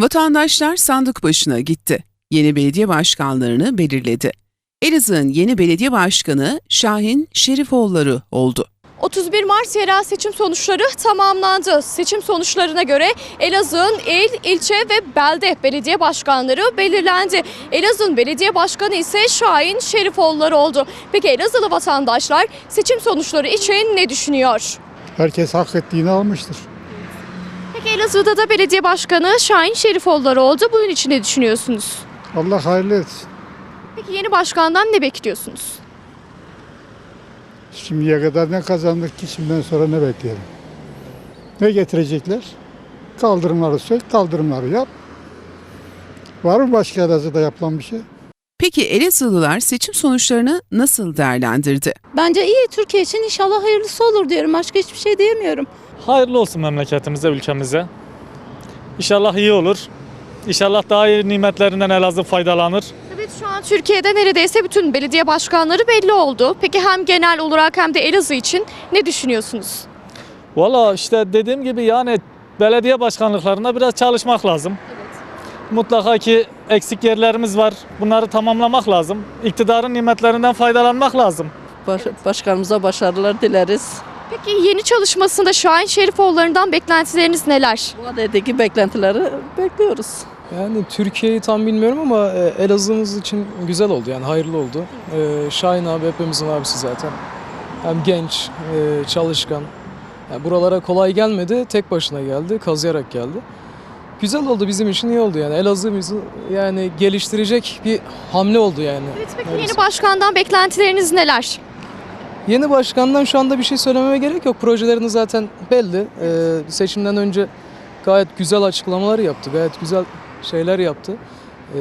Vatandaşlar sandık başına gitti. Yeni belediye başkanlarını belirledi. Elazığ'ın yeni belediye başkanı Şahin Şerifoğulları oldu. 31 Mart yerel seçim sonuçları tamamlandı. Seçim sonuçlarına göre Elazığ'ın il, ilçe ve belde belediye başkanları belirlendi. Elazığ'ın belediye başkanı ise Şahin Şerifoğulları oldu. Peki Elazığlı vatandaşlar seçim sonuçları için ne düşünüyor? Herkes hak ettiğini almıştır. Peki Elazığ'da da belediye başkanı Şahin Şerifoğulları oldu. Bunun için ne düşünüyorsunuz? Allah hayırlı etsin. Peki yeni başkandan ne bekliyorsunuz? Şimdiye kadar ne kazandık ki şimdiden sonra ne bekleyelim? Ne getirecekler? Kaldırımları sök, kaldırımları yap. Var mı başka Elazığ'da yapılan bir şey? Peki Elazığlılar seçim sonuçlarını nasıl değerlendirdi? Bence iyi Türkiye için inşallah hayırlısı olur diyorum. Başka hiçbir şey diyemiyorum. Hayırlı olsun memleketimize, ülkemize. İnşallah iyi olur. İnşallah daha iyi nimetlerinden Elazığ faydalanır. Evet şu an Türkiye'de neredeyse bütün belediye başkanları belli oldu. Peki hem genel olarak hem de Elazığ için ne düşünüyorsunuz? Valla işte dediğim gibi yani belediye başkanlıklarında biraz çalışmak lazım. Mutlaka ki eksik yerlerimiz var. Bunları tamamlamak lazım. İktidarın nimetlerinden faydalanmak lazım. Baş- başkanımıza başarılar dileriz. Peki yeni çalışmasında Şahin Şerifoğulları'ndan beklentileriniz neler? Bu adedeki beklentileri bekliyoruz. Yani Türkiye'yi tam bilmiyorum ama e, Elazığ'ımız için güzel oldu yani hayırlı oldu. E, Şahin abi hepimizin abisi zaten. Hem genç, e, çalışkan. Yani buralara kolay gelmedi, tek başına geldi, kazıyarak geldi. Güzel oldu bizim için iyi oldu yani Elazığ'ımızı yani geliştirecek bir hamle oldu yani. Evet peki yeni başkandan beklentileriniz neler? Yeni başkandan şu anda bir şey söylememe gerek yok. Projelerini zaten belli. Ee, seçimden önce gayet güzel açıklamalar yaptı. Gayet güzel şeyler yaptı. Ee,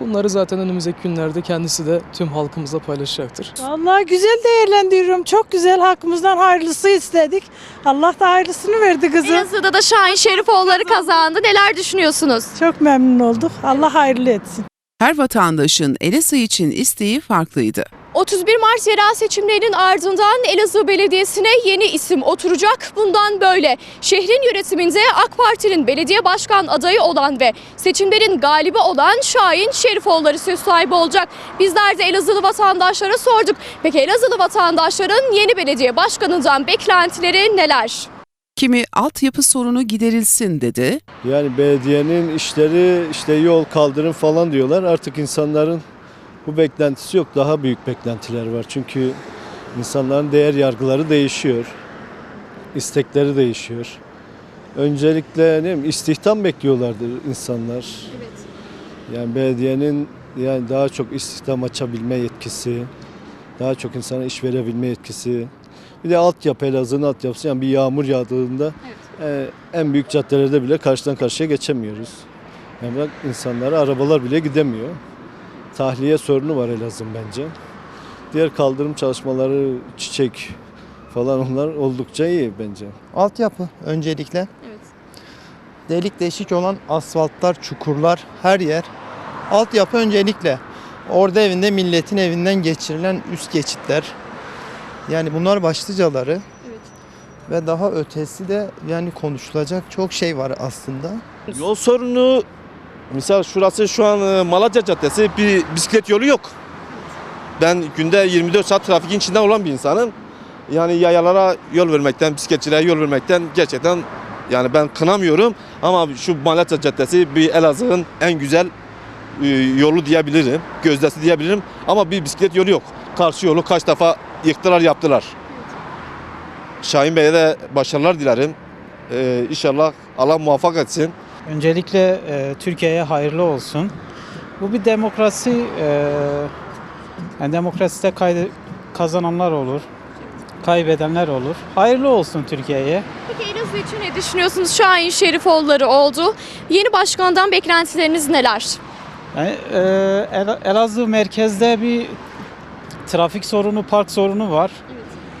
bunları zaten önümüzdeki günlerde kendisi de tüm halkımızla paylaşacaktır. Vallahi güzel değerlendiriyorum. Çok güzel hakkımızdan hayırlısı istedik. Allah da hayırlısını verdi kızım. Elazığ'da da Şahin Şerifoğulları kazandı. Neler düşünüyorsunuz? Çok memnun olduk. Allah hayırlı etsin. Her vatandaşın Elazığ için isteği farklıydı. 31 Mart yerel seçimlerinin ardından Elazığ Belediyesi'ne yeni isim oturacak. Bundan böyle şehrin yönetiminde AK Parti'nin belediye başkan adayı olan ve seçimlerin galibi olan Şahin Şerifoğulları söz sahibi olacak. Bizler de Elazığlı vatandaşlara sorduk. Peki Elazığlı vatandaşların yeni belediye başkanından beklentileri neler? Kimi altyapı sorunu giderilsin dedi. Yani belediyenin işleri işte yol, kaldırım falan diyorlar. Artık insanların bu beklentisi yok. Daha büyük beklentiler var. Çünkü insanların değer yargıları değişiyor. istekleri değişiyor. Öncelikle ne bileyim, istihdam bekliyorlardır insanlar. Yani belediyenin yani daha çok istihdam açabilme yetkisi, daha çok insana iş verebilme yetkisi. Bir de altyapı Elazığ'ın altyapısı yani bir yağmur yağdığında e, en büyük caddelerde bile karşıdan karşıya geçemiyoruz. Yani insanlara arabalar bile gidemiyor. Tahliye sorunu var Elazığ'ın bence. Diğer kaldırım çalışmaları, çiçek falan onlar oldukça iyi bence. Altyapı öncelikle. Evet. Delik deşik olan asfaltlar, çukurlar, her yer. Altyapı öncelikle. Orada evinde milletin evinden geçirilen üst geçitler. Yani bunlar başlıcaları. Evet. Ve daha ötesi de yani konuşulacak çok şey var aslında. Yol sorunu misal şurası şu an e, Malatya Caddesi bir bisiklet yolu yok. Ben günde 24 saat trafikin içinden olan bir insanım. Yani yayalara yol vermekten, bisikletçilere yol vermekten gerçekten yani ben kınamıyorum. Ama şu Malatya Caddesi bir Elazığ'ın en güzel e, yolu diyebilirim, gözdesi diyebilirim. Ama bir bisiklet yolu yok. Karşı yolu kaç defa yıktılar, yaptılar. Şahin Bey'e de başarılar dilerim. Ee, inşallah Allah muvaffak etsin. Öncelikle e, Türkiye'ye hayırlı olsun. Bu bir demokrasi, e, yani demokraside kaydı, kazananlar olur, kaybedenler olur. Hayırlı olsun Türkiye'ye. Peki Elazığ için ne düşünüyorsunuz? Şahin Şerifoğulları oldu. Yeni başkandan beklentileriniz neler? Yani, e, El- Elazığ merkezde bir trafik sorunu, park sorunu var.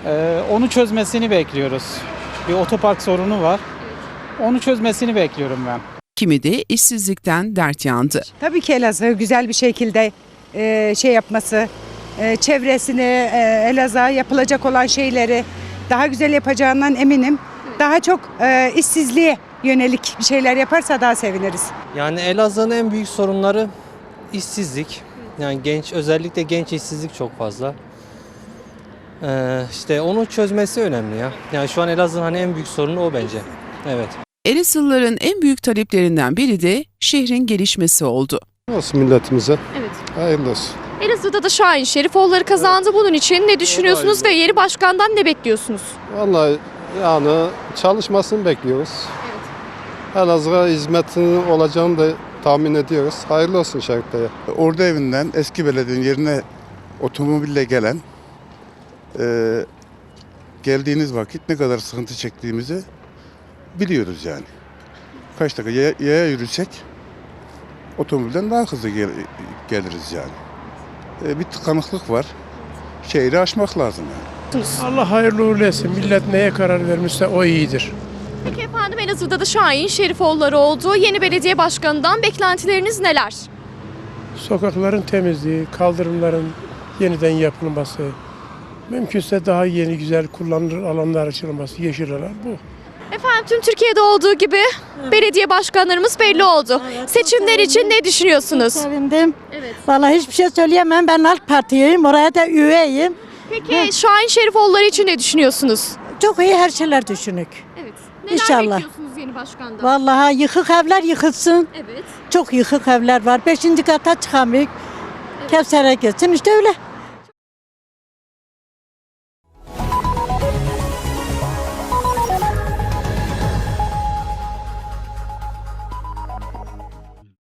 E, onu çözmesini bekliyoruz. Bir otopark sorunu var. Onu çözmesini bekliyorum ben. Kimi de işsizlikten dert yandı. Tabii ki Elazığ güzel bir şekilde e, şey yapması, e, çevresini, e, Elazığ'a yapılacak olan şeyleri daha güzel yapacağından eminim. Daha çok e, işsizliğe yönelik bir şeyler yaparsa daha seviniriz. Yani Elazığ'ın en büyük sorunları işsizlik. Yani genç özellikle genç işsizlik çok fazla. Ee, işte onu çözmesi önemli ya. Yani şu an Elazığ'ın hani en büyük sorunu o bence. Evet. Elazığlıların en büyük taleplerinden biri de şehrin gelişmesi oldu. Olsun milletimize. Evet. Hayırlı olsun. Elazığ'da da Şahin Şerifoğulları kazandı. Bunun için ne düşünüyorsunuz ve yeni başkandan ne bekliyorsunuz? Vallahi yani çalışmasını bekliyoruz. Elazığ'a hizmetin olacağını da tahmin ediyoruz. Hayırlı olsun Şerif Bey'e. Orada evinden eski belediyenin yerine otomobille gelen e, geldiğiniz vakit ne kadar sıkıntı çektiğimizi biliyoruz yani. Kaç dakika yaya, yaya yürüsek otomobilden daha hızlı gel- geliriz yani. E, bir tıkanıklık var. Şehri aşmak lazım yani. Allah hayırlı uğurlu etsin. Millet neye karar vermişse o iyidir. Peki efendim Elazığ'da da Şahin Şerifoğulları oldu. Yeni belediye başkanından beklentileriniz neler? Sokakların temizliği, kaldırımların yeniden yapılması, mümkünse daha yeni güzel kullanılır alanlar açılması, yeşil alan bu. Efendim tüm Türkiye'de olduğu gibi belediye başkanlarımız belli oldu. Seçimler için ne düşünüyorsunuz? Sevindim. Evet. Vallahi hiçbir şey söyleyemem. Ben halk partiyeyim. Oraya da üyeyim. Peki Şahin Şerifoğulları için ne düşünüyorsunuz? Çok iyi her şeyler düşünük. Evet. İnşallah. bekliyorsunuz yeni başkandan? Vallahi yıkık evler yıkılsın. Evet. Çok yıkık evler var. Beşinci kata çıkamıyor. Kevser'e gitsin işte öyle.